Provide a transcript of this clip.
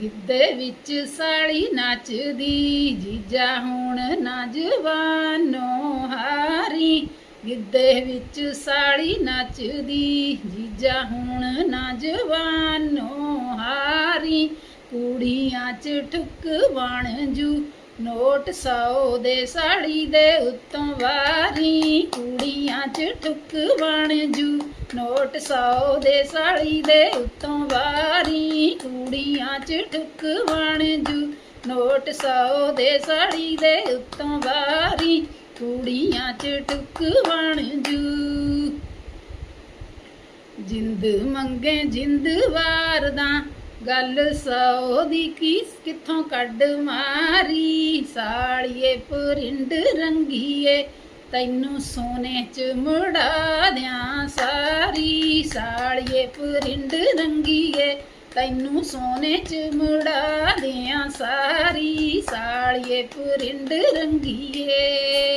ਗਿੱਧੇ ਵਿੱਚ ਸਾਲੀ ਨੱਚਦੀ, ਜੀਜਾ ਹੁਣ ਨਾ ਜਵਾਨੋ ਹਾਰੀ। ਗਿੱਧੇ ਵਿੱਚ ਸਾਲੀ ਨੱਚਦੀ, ਜੀਜਾ ਹੁਣ ਨਾ ਜਵਾਨੋ ਹਾਰੀ। ਕੁੜੀਆਂ ਚ ਠੁੱਕ ਬਣ ਜੂ ਨੋਟ ਸੌ ਦੇ ਸਾੜੀ ਦੇ ਉੱਤੋਂ ਵਾਰੀ ਕੁੜੀਆਂ ਚ ਠੁੱਕ ਬਣ ਜੂ। ਨੋਟ ਸੌ ਦੇ ਸਾੜੀ ਦੇ ਉੱਤੋਂ ਵਾਰੀ ਕੁੜੀਆਂ ਚ ਠੁੱਕ ਬਣ ਜੂ। ਨੋਟ ਸੌ ਦੇ ਸਾੜੀ ਦੇ ਉੱਤੋਂ ਵਾਰੀ ਕੁੜੀਆਂ ਚ ਠੁੱਕ ਬਣ ਜੂ। ਜਿੰਦ ਮੰਗੇ ਜਿੰਦ ਵਾਰਦਾ ਗੱਲ ਸੌ ਦੀ ਕਿਸ ਕਿੱਥੋਂ ਕੱਢ ਮਾਰੀ? ਸਾਲੀਏ ਪਰਿੰਡ ਰੰਗੀਏ, ਤੈਨੂੰ ਸੋਨੇ ਚ ਮੁੜਾ ਦਿਆਂ ਸਾਰੀ। ਸਾਲੀਏ ਪਰਿੰਡ ਰੰਗੀਏ, ਤੈਨੂੰ ਸੋਨੇ ਚ ਮੁੜਾ ਦਿਆਂ ਸਾਰੀ। ਸਾਲੀਏ ਪਰਿੰਡ ਰੰਗੀਏ।